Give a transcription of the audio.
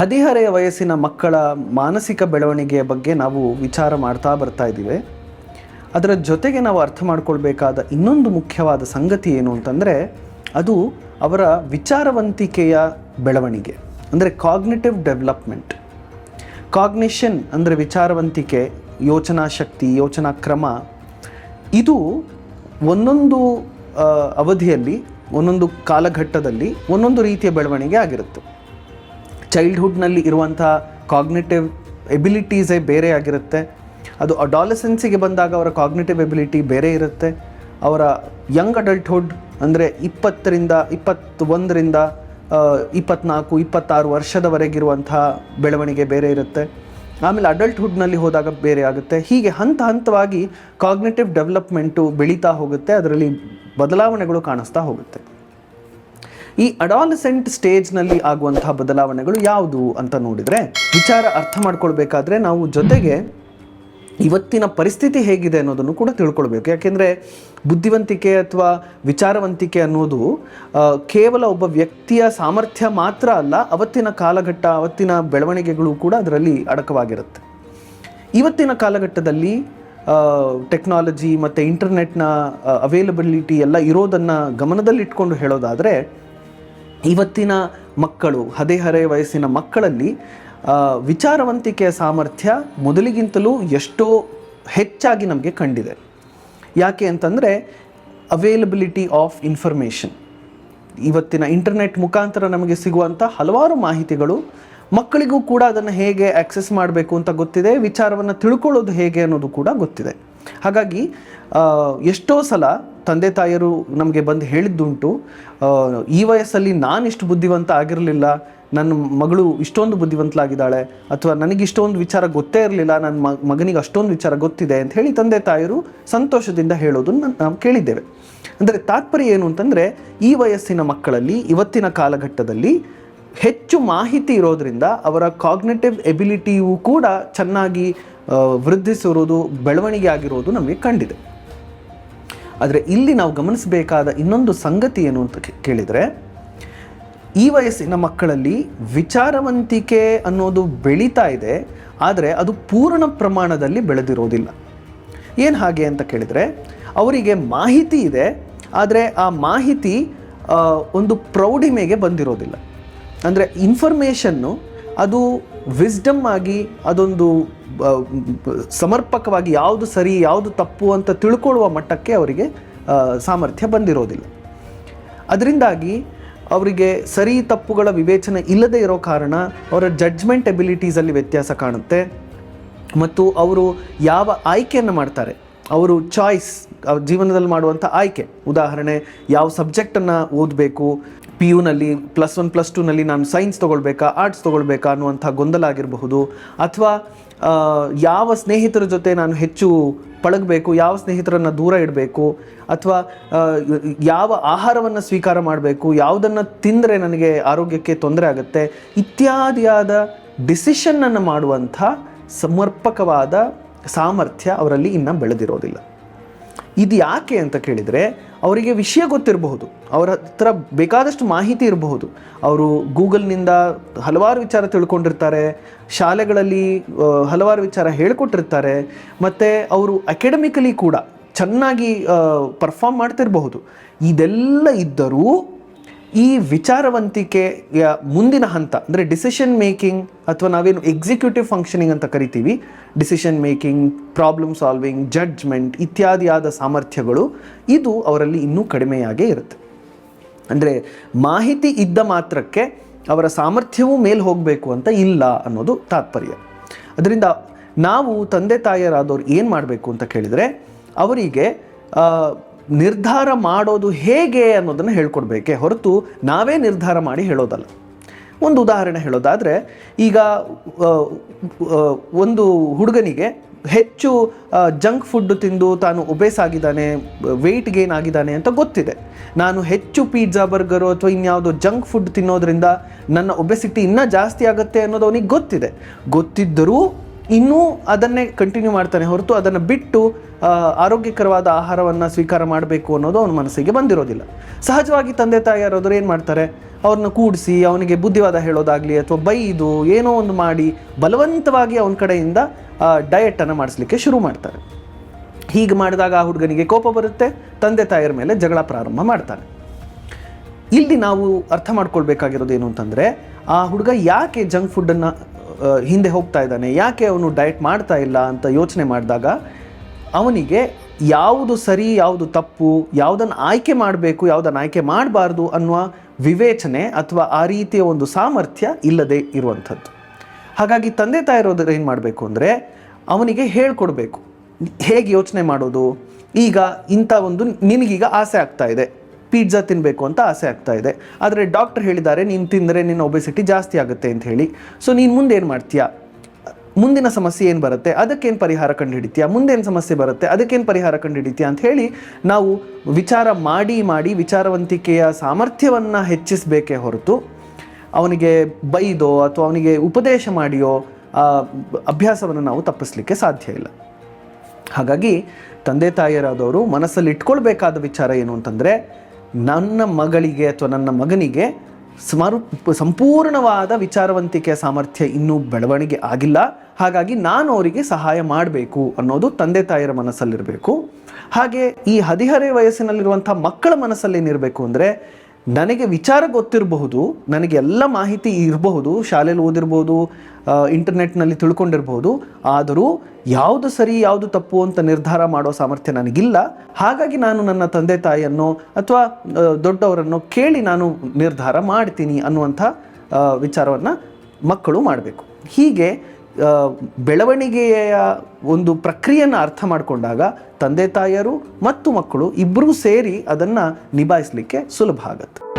ಹದಿಹರೆಯ ವಯಸ್ಸಿನ ಮಕ್ಕಳ ಮಾನಸಿಕ ಬೆಳವಣಿಗೆಯ ಬಗ್ಗೆ ನಾವು ವಿಚಾರ ಮಾಡ್ತಾ ಬರ್ತಾ ಇದ್ದೀವಿ. ಅದರ ಜೊತೆಗೆ ನಾವು ಅರ್ಥ ಮಾಡ್ಕೊಳ್ಬೇಕಾದ ಇನ್ನೊಂದು ಮುಖ್ಯವಾದ ಸಂಗತಿ ಏನು ಅಂತಂದರೆ, ಅದು ಅವರ ವಿಚಾರವಂತಿಕೆಯ ಬೆಳವಣಿಗೆ, ಅಂದರೆ ಕಾಗ್ನಿಟಿವ್ ಡೆವಲಪ್ಮೆಂಟ್ ಕಾಗ್ನಿಷನ್ ಅಂದರೆ ವಿಚಾರವಂತಿಕೆ, ಯೋಚನಾ ಶಕ್ತಿ, ಯೋಚನಾ ಕ್ರಮ. ಇದು ಒಂದೊಂದು ಅವಧಿಯಲ್ಲಿ, ಒಂದೊಂದು ಕಾಲಘಟ್ಟದಲ್ಲಿ ಒಂದೊಂದು ರೀತಿಯ ಬೆಳವಣಿಗೆ ಆಗಿರುತ್ತೆ. ಚೈಲ್ಡ್ಹುಡ್ನಲ್ಲಿ ಇರುವಂಥ ಕಾಗ್ನಿಟಿವ್ ಎಬಿಲಿಟೀಸೇ ಬೇರೆ ಆಗಿರುತ್ತೆ. ಅದು ಅಡಾಲಸೆನ್ಸಿಗೆ ಬಂದಾಗ ಅವರ ಕಾಗ್ನಿಟಿವ್ ಎಬಿಲಿಟಿ ಬೇರೆ ಇರುತ್ತೆ. ಅವರ ಯಂಗ್ ಅಡಲ್ಟ್ಹುಡ್ ಅಂದರೆ ಇಪ್ಪತ್ತರಿಂದ, ಇಪ್ಪತ್ತೊಂದರಿಂದ ಇಪ್ಪತ್ನಾಲ್ಕು, ಇಪ್ಪತ್ತಾರು ವರ್ಷದವರೆಗಿರುವಂಥ ಬೆಳವಣಿಗೆ ಬೇರೆ ಇರುತ್ತೆ. ಆಮೇಲೆ ಅಡಲ್ಟ್ಹುಡ್ನಲ್ಲಿ ಹೋದಾಗ ಬೇರೆ ಆಗುತ್ತೆ. ಹೀಗೆ ಹಂತ ಹಂತವಾಗಿ ಕಾಗ್ನಿಟಿವ್ ಡೆವಲಪ್ಮೆಂಟು ಬೆಳೀತಾ ಹೋಗುತ್ತೆ. ಅದರಲ್ಲಿ ಬದಲಾವಣೆಗಳು ಕಾಣಿಸ್ತಾ ಹೋಗುತ್ತೆ. ಈ ಅಡಾಲಸೆಂಟ್ ಸ್ಟೇಜ್ನಲ್ಲಿ ಆಗುವಂತಹ ಬದಲಾವಣೆಗಳು ಯಾವುದು ಅಂತ ನೋಡಿದರೆ, ವಿಚಾರ ಅರ್ಥ ಮಾಡ್ಕೊಳ್ಬೇಕಾದ್ರೆ ನಾವು ಜೊತೆಗೆ ಇವತ್ತಿನ ಪರಿಸ್ಥಿತಿ ಹೇಗಿದೆ ಅನ್ನೋದನ್ನು ಕೂಡ ತಿಳ್ಕೊಳ್ಬೇಕು. ಯಾಕೆಂದರೆ ಬುದ್ಧಿವಂತಿಕೆ ಅಥವಾ ವಿಚಾರವಂತಿಕೆ ಅನ್ನೋದು ಕೇವಲ ಒಬ್ಬ ವ್ಯಕ್ತಿಯ ಸಾಮರ್ಥ್ಯ ಮಾತ್ರ ಅಲ್ಲ, ಅವತ್ತಿನ ಕಾಲಘಟ್ಟ, ಅವತ್ತಿನ ಬೆಳವಣಿಗೆಗಳು ಕೂಡ ಅದರಲ್ಲಿ ಅಡಕವಾಗಿರುತ್ತೆ. ಇವತ್ತಿನ ಕಾಲಘಟ್ಟದಲ್ಲಿ ಟೆಕ್ನಾಲಜಿ ಮತ್ತು ಇಂಟರ್ನೆಟ್ನ ಅವೈಲಬಿಲಿಟಿ ಎಲ್ಲ ಇರೋದನ್ನು ಗಮನದಲ್ಲಿಟ್ಕೊಂಡು ಹೇಳೋದಾದರೆ ಇವತ್ತಿನ ಮಕ್ಕಳು, ಹದಿಹರೆಯ ವಯಸ್ಸಿನ ಮಕ್ಕಳಲ್ಲಿ ವಿಚಾರವಂತಿಕೆಯ ಸಾಮರ್ಥ್ಯ ಮೊದಲಿಗಿಂತಲೂ ಎಷ್ಟೋ ಹೆಚ್ಚಾಗಿ ನಮಗೆ ಕಂಡಿದೆ. ಯಾಕೆ ಅಂತಂದರೆ ಅವೈಲಬಿಲಿಟಿ ಆಫ್ ಇನ್ಫಾರ್ಮೇಷನ್ ಇವತ್ತಿನ ಇಂಟರ್ನೆಟ್ ಮುಖಾಂತರ ನಮಗೆ ಸಿಗುವಂಥ ಹಲವಾರು ಮಾಹಿತಿಗಳು, ಮಕ್ಕಳಿಗೂ ಕೂಡ ಅದನ್ನು ಹೇಗೆ ಆಕ್ಸೆಸ್ ಮಾಡಬೇಕು ಅಂತ ಗೊತ್ತಿದೆ, ವಿಚಾರವನ್ನು ತಿಳ್ಕೊಳ್ಳೋದು ಹೇಗೆ ಅನ್ನೋದು ಕೂಡ ಗೊತ್ತಿದೆ. ಹಾಗಾಗಿ ಎಷ್ಟೋ ಸಲ ತಂದೆ ತಾಯಿಯರು ನಮಗೆ ಬಂದು ಹೇಳಿದ್ದುಂಟು ಈ ವಯಸ್ಸಲ್ಲಿ ನಾನು ಇಷ್ಟು ಬುದ್ಧಿವಂತ ಆಗಿರಲಿಲ್ಲ ನನ್ನ ಮಗಳು ಇಷ್ಟೊಂದು ಬುದ್ಧಿವಂತಲಾಗಿದ್ದಾಳೆ, ಅಥವಾ ನನಗೆ ಇಷ್ಟೊಂದು ವಿಚಾರ ಗೊತ್ತೇ ಇರಲಿಲ್ಲ ನನ್ನ ಮಗನಿಗೆ ಅಷ್ಟೊಂದು ವಿಚಾರ ಗೊತ್ತಿದೆ ಅಂತ ಹೇಳಿ ತಂದೆ ತಾಯಿಯರು ಸಂತೋಷದಿಂದ ಹೇಳೋದನ್ನು ನಾವು ಕೇಳಿದ್ದೇವೆ. ಅಂದರೆ ತಾತ್ಪರ್ಯ ಏನು ಅಂತಂದರೆ, ಈ ವಯಸ್ಸಿನ ಮಕ್ಕಳಲ್ಲಿ, ಇವತ್ತಿನ ಕಾಲಘಟ್ಟದಲ್ಲಿ ಹೆಚ್ಚು ಮಾಹಿತಿ ಇರೋದರಿಂದ ಅವರ ಕಾಗ್ನೆಟಿವ್ ಎಬಿಲಿಟಿಯು ಕೂಡ ಚೆನ್ನಾಗಿ ವೃದ್ಧಿಸಿರೋದು, ಬೆಳವಣಿಗೆ ಆಗಿರೋದು ನಮಗೆ ಕಂಡಿದೆ. ಆದರೆ ಇಲ್ಲಿ ನಾವು ಗಮನಿಸಬೇಕಾದ ಇನ್ನೊಂದು ಸಂಗತಿ ಏನು ಅಂತ ಕೇಳಿದರೆ, ಈ ವಯಸ್ಸಿನ ಮಕ್ಕಳಲ್ಲಿ ವಿಚಾರವಂತಿಕೆ ಅನ್ನೋದು ಬೆಳೀತಾ ಇದೆ, ಆದರೆ ಅದು ಪೂರ್ಣ ಪ್ರಮಾಣದಲ್ಲಿ ಬೆಳೆದಿರೋದಿಲ್ಲ. ಏನು ಹಾಗೆ ಅಂತ ಕೇಳಿದರೆ, ಅವರಿಗೆ ಮಾಹಿತಿ ಇದೆ, ಆದರೆ ಆ ಮಾಹಿತಿ ಒಂದು ಪ್ರೌಢಿಮೆಗೆ ಬಂದಿರೋದಿಲ್ಲ. ಅಂದರೆ ಇನ್ಫಾರ್ಮೇಷನ್ನು ಅದು ವಿಸ್ಡಮ್ ಆಗಿ ಅದೊಂದು ಸಮರ್ಪಕವಾಗಿ ಯಾವುದು ಸರಿ, ಯಾವುದು ತಪ್ಪು ಅಂತ ತಿಳ್ಕೊಳ್ಳುವ ಮಟ್ಟಕ್ಕೆ ಅವರಿಗೆ ಸಾಮರ್ಥ್ಯ ಬಂದಿರೋದಿಲ್ಲ. ಅದರಿಂದಾಗಿ ಅವರಿಗೆ ಸರಿ ತಪ್ಪುಗಳ ವಿವೇಚನೆ ಇಲ್ಲದೆ ಇರೋ ಕಾರಣ ಅವರ ಜಡ್ಜ್ಮೆಂಟ್ ಎಬಿಲಿಟೀಸಲ್ಲಿ ವ್ಯತ್ಯಾಸ ಕಾಣುತ್ತೆ. ಮತ್ತು ಅವರು ಯಾವ ಆಯ್ಕೆಯನ್ನು ಮಾಡ್ತಾರೆ? ಅವರು ಚಾಯ್ಸ್ ಜೀವನದಲ್ಲಿ ಮಾಡುವಂಥ ಆಯ್ಕೆ. ಉದಾಹರಣೆ, ಯಾವ ಸಬ್ಜೆಕ್ಟನ್ನು ಓದಬೇಕು? ಪಿ ಯುನಲ್ಲಿ ಪ್ಲಸ್ ಒನ್ ಪ್ಲಸ್ ಟೂನಲ್ಲಿ ನಾನು ಸೈನ್ಸ್ ತೊಗೊಳ್ಬೇಕಾ ಆರ್ಟ್ಸ್ ತೊಗೊಳ್ಬೇಕಾ ಅನ್ನುವಂಥ ಗೊಂದಲ ಆಗಿರಬಹುದು. ಅಥವಾ ಯಾವ ಸ್ನೇಹಿತರ ಜೊತೆ ನಾನು ಹೆಚ್ಚು ಪಳಗಬೇಕು, ಯಾವ ಸ್ನೇಹಿತರನ್ನು ದೂರ ಇಡಬೇಕು, ಅಥವಾ ಯಾವ ಆಹಾರವನ್ನು ಸ್ವೀಕಾರ ಮಾಡಬೇಕು, ಯಾವುದನ್ನು ತಿಂದರೆ ನನಗೆ ಆರೋಗ್ಯಕ್ಕೆ ತೊಂದರೆ ಆಗುತ್ತೆ ಇತ್ಯಾದಿಯಾದ ಡಿಸಿಷನ್ನನ್ನು ಮಾಡುವಂಥ ಸಮರ್ಪಕವಾದ ಸಾಮರ್ಥ್ಯ ಅವರಲ್ಲಿ ಇನ್ನು ಬೆಳೆದಿರೋದಿಲ್ಲ. ಇದು ಯಾಕೆ ಅಂತ ಕೇಳಿದರೆ ಅವರಿಗೆ ವಿಷಯ ಗೊತ್ತಿರಬಹುದು. ಅವರ ಹತ್ರ ಬೇಕಾದಷ್ಟು ಮಾಹಿತಿ ಇರಬಹುದು. ಅವರು ಗೂಗಲ್ನಿಂದ ಹಲವಾರು ವಿಚಾರ ತಿಳ್ಕೊಂಡಿರ್ತಾರೆ, ಶಾಲೆಗಳಲ್ಲಿ ಹಲವಾರು ವಿಚಾರ ಹೇಳಿಕೊಟ್ಟಿರ್ತಾರೆ, ಮತ್ತು ಅವರು ಅಕಾಡೆಮಿಕಲಿ ಕೂಡ ಚೆನ್ನಾಗಿ ಪರ್ಫಾರ್ಮ್ ಮಾಡ್ತಿರಬಹುದು. ಇದೆಲ್ಲ ಇದ್ದರೂ ಈ ವಿಚಾರವಂತಿಕೆಯ ಮುಂದಿನ ಹಂತ, ಅಂದರೆ ಡಿಸಿಷನ್ ಮೇಕಿಂಗ್ ಅಥವಾ ನಾವೇನು ಎಕ್ಸಿಕ್ಯೂಟಿವ್ ಫಂಕ್ಷನಿಂಗ್ ಅಂತ ಕರಿತೀವಿ decision making problem solving judgement ಇತ್ಯಾದಿಯಾದ ಸಾಮರ್ಥ್ಯಗಳು, ಇದು ಅವರಲ್ಲಿ ಇನ್ನೂ ಕಡಿಮೆಯಾಗೇ ಇರುತ್ತೆ. ಅಂದರೆ ಮಾಹಿತಿ ಇದ್ದ ಮಾತ್ರಕ್ಕೆ ಅವರ ಸಾಮರ್ಥ್ಯವೂ ಮೇಲೆ ಹೋಗಬೇಕು ಅಂತ ಇಲ್ಲ ಅನ್ನೋದು ತಾತ್ಪರ್ಯ. ಅದರಿಂದ ನಾವು ತಂದೆ ತಾಯಿಯರಾದವ್ರು ಏನು ಮಾಡಬೇಕು ಅಂತ ಕೇಳಿದರೆ, ಅವರಿಗೆ ನಿರ್ಧಾರ ಮಾಡೋದು ಹೇಗೆ ಅನ್ನೋದನ್ನು ಹೇಳ್ಕೊಡ್ಬೇಕೆ ಹೊರತು ನಾವೇ ನಿರ್ಧಾರ ಮಾಡಿ ಹೇಳೋದಲ್ಲ. ಒಂದು ಉದಾಹರಣೆ ಹೇಳೋದಾದರೆ, ಈಗ ಒಂದು ಹುಡುಗನಿಗೆ ಹೆಚ್ಚು ಜಂಕ್ ಫುಡ್ ತಿಂದು ತಾನು ಒಬೇಸ್ ಆಗಿದ್ದಾನೆ ವೆಯ್ಟ್ ಗೇನ್ ಆಗಿದ್ದಾನೆ ಅಂತ ಗೊತ್ತಿದೆ. ನಾನು ಹೆಚ್ಚು ಪಿಜ್ಜಾ, ಬರ್ಗರು ಅಥವಾ ಇನ್ಯಾವುದೋ ಜಂಕ್ ಫುಡ್ ತಿನ್ನೋದ್ರಿಂದ ನನ್ನ ಒಬೆಸಿಟಿ ಇನ್ನೂ ಜಾಸ್ತಿ ಆಗುತ್ತೆ ಅನ್ನೋದು ಅವನಿಗೆ ಗೊತ್ತಿದೆ. ಗೊತ್ತಿದ್ದರೂ ಇನ್ನೂ ಅದನ್ನೇ ಕಂಟಿನ್ಯೂ ಮಾಡ್ತಾನೆ ಹೊರತು ಅದನ್ನು ಬಿಟ್ಟು ಆರೋಗ್ಯಕರವಾದ ಆಹಾರವನ್ನು ಸ್ವೀಕಾರ ಮಾಡಬೇಕು ಅನ್ನೋದು ಅವನ ಮನಸ್ಸಿಗೆ ಬಂದಿರೋದಿಲ್ಲ. ಸಹಜವಾಗಿ ತಂದೆ ತಾಯಿಯರಾದ್ರು ಏನು ಮಾಡ್ತಾರೆ? ಅವ್ರನ್ನ ಕೂಡಿಸಿ, ಅವನಿಗೆ ಬುದ್ಧಿವಾದ ಹೇಳೋದಾಗಲಿ ಅಥವಾ ಬೈದು, ಏನೋ ಒಂದು ಮಾಡಿ ಬಲವಂತವಾಗಿ ಅವನ ಕಡೆಯಿಂದ ಡಯೆಟನ್ನು ಮಾಡಿಸ್ಲಿಕ್ಕೆ ಶುರು ಮಾಡ್ತಾರೆ. ಹೀಗೆ ಮಾಡಿದಾಗ ಆ ಹುಡುಗನಿಗೆ ಕೋಪ ಬರುತ್ತೆ, ತಂದೆ ತಾಯಿಯರ ಮೇಲೆ ಜಗಳ ಪ್ರಾರಂಭ ಮಾಡ್ತಾನೆ. ಇಲ್ಲಿ ನಾವು ಅರ್ಥ ಮಾಡ್ಕೊಳ್ಬೇಕಾಗಿರೋದು ಏನು ಅಂತಂದರೆ, ಆ ಹುಡುಗ ಯಾಕೆ ಜಂಕ್ ಫುಡ್ಡನ್ನು ಹಿಂದೆ ಹೋಗ್ತಾ ಇದ್ದಾನೆ. ಯಾಕೆ ಅವನು ಡಯಟ್ ಮಾಡ್ತಾ ಇಲ್ಲ ಅಂತ ಯೋಚನೆ ಮಾಡಿದಾಗ ಅವನಿಗೆ ಯಾವುದು ಸರಿ, ಯಾವುದು ತಪ್ಪು, ಯಾವುದನ್ನು ಆಯ್ಕೆ ಮಾಡಬೇಕು, ಯಾವುದನ್ನು ಆಯ್ಕೆ ಮಾಡಬಾರ್ದು ಅನ್ನುವ ವಿವೇಚನೆ ಅಥವಾ ಆ ರೀತಿಯ ಒಂದು ಸಾಮರ್ಥ್ಯ ಇಲ್ಲದೆ ಇರುವಂಥದ್ದು. ಹಾಗಾಗಿ ತಂದೆ ತಾಯಿರೋದ್ರ ಏನು ಮಾಡಬೇಕು ಅಂದರೆ ಅವನಿಗೆ ಹೇಳ್ಕೊಡ್ಬೇಕು. ಹೇಗೆ ಯೋಚನೆ ಮಾಡೋದು? ಈಗ ಇಂಥ ಒಂದು ನಿನಗೀಗ ಆಸೆ ಆಗ್ತಾ ಇದೆ. ಪಿಜ್ಜಾ ತಿನ್ನಬೇಕು ಅಂತ ಆಸೆ ಆಗ್ತಾ ಇದೆ. ಆದರೆ ಡಾಕ್ಟರ್ ಹೇಳಿದ್ದಾರೆ, ನೀನು ತಿಂದರೆ ನಿನ್ನ ಒಬೆಸಿಟಿ ಜಾಸ್ತಿ ಆಗುತ್ತೆ ಅಂತ ಹೇಳಿ. ಸೊ ನೀನು ಮುಂದೆ ಏನು ಮಾಡ್ತೀಯಾ? ಮುಂದಿನ ಸಮಸ್ಯೆ ಏನು ಬರುತ್ತೆ? ಅದಕ್ಕೇನು ಪರಿಹಾರ ಕಂಡುಹಿಡಿತೀಯಾ? ಮುಂದೇನು ಸಮಸ್ಯೆ ಬರುತ್ತೆ? ಅದಕ್ಕೇನು ಪರಿಹಾರ ಕಂಡುಹಿಡಿತೀಯಾ ಅಂತ ಹೇಳಿ ನಾವು ವಿಚಾರ ಮಾಡಿ ಮಾಡಿ ವಿಚಾರವಂತಿಕೆಯ ಸಾಮರ್ಥ್ಯವನ್ನು ಹೆಚ್ಚಿಸಬೇಕೇ ಹೊರತು ಅವನಿಗೆ ಬೈದೋ ಅಥವಾ ಅವನಿಗೆ ಉಪದೇಶ ಮಾಡಿಯೋ ಅಭ್ಯಾಸವನ್ನು ನಾವು ತಪ್ಪಿಸ್ಲಿಕ್ಕೆ ಸಾಧ್ಯ ಇಲ್ಲ. ಹಾಗಾಗಿ ತಂದೆ ತಾಯಿಯರಾದವರು ಮನಸ್ಸಲ್ಲಿ ಇಟ್ಕೊಳ್ಬೇಕಾದ ವಿಚಾರ ಏನು ಅಂತಂದರೆ ನನ್ನ ಮಗಳಿಗೆ ಅಥವಾ ನನ್ನ ಮಗನಿಗೆ ಸ್ಮರು, ಸಂಪೂರ್ಣವಾದ ವಿಚಾರವಂತಿಕೆಯ ಸಾಮರ್ಥ್ಯ ಇನ್ನೂ ಬೆಳವಣಿಗೆ ಆಗಿಲ್ಲ. ಹಾಗಾಗಿ ನಾನು ಅವರಿಗೆ ಸಹಾಯ ಮಾಡಬೇಕು ಅನ್ನೋದು ತಂದೆ ತಾಯಿಯರ ಮನಸ್ಸಲ್ಲಿರಬೇಕು. ಹಾಗೆ ಈ ಹದಿಹರೆ ವಯಸ್ಸಿನಲ್ಲಿರುವಂಥ ಮಕ್ಕಳ ಮನಸ್ಸಲ್ಲಿ ಏನಿರಬೇಕು ಅಂದರೆ ನನಗೆ ವಿಚಾರ ಗೊತ್ತಿರಬಹುದು, ನನಗೆ ಎಲ್ಲ ಮಾಹಿತಿ ಇರಬಹುದು, ಶಾಲೆಯಲ್ಲಿ ಓದಿರ್ಬೋದು ಇಂಟರ್ನೆಟ್ನಲ್ಲಿ ತಿಳ್ಕೊಂಡಿರ್ಬೋದು ಆದರೂ ಯಾವುದು ಸರಿ, ಯಾವುದು ತಪ್ಪು ಅಂತ ನಿರ್ಧಾರ ಮಾಡೋ ಸಾಮರ್ಥ್ಯ ನನಗಿಲ್ಲ. ಹಾಗಾಗಿ ನಾನು ನನ್ನ ತಂದೆ ತಾಯಿಯನ್ನು ಅಥವಾ ದೊಡ್ಡವರನ್ನು ಕೇಳಿ ನಾನು ನಿರ್ಧಾರ ಮಾಡ್ತೀನಿ ಅನ್ನುವಂಥ ವಿಚಾರವನ್ನು ಮಕ್ಕಳು ಮಾಡಬೇಕು. ಹೀಗೆ ಬೆಳವಣಿಗೆಯ ಒಂದು ಪ್ರಕ್ರಿಯೆಯನ್ನು ಅರ್ಥ ಮಾಡಿಕೊಂಡಾಗ ತಂದೆ ತಾಯಿಯರು ಮತ್ತು ಮಕ್ಕಳು ಇಬ್ಬರೂ ಸೇರಿ ಅದನ್ನು ನಿಭಾಯಿಸಲಿಕ್ಕೆ ಸುಲಭ ಆಗತ್ತೆ.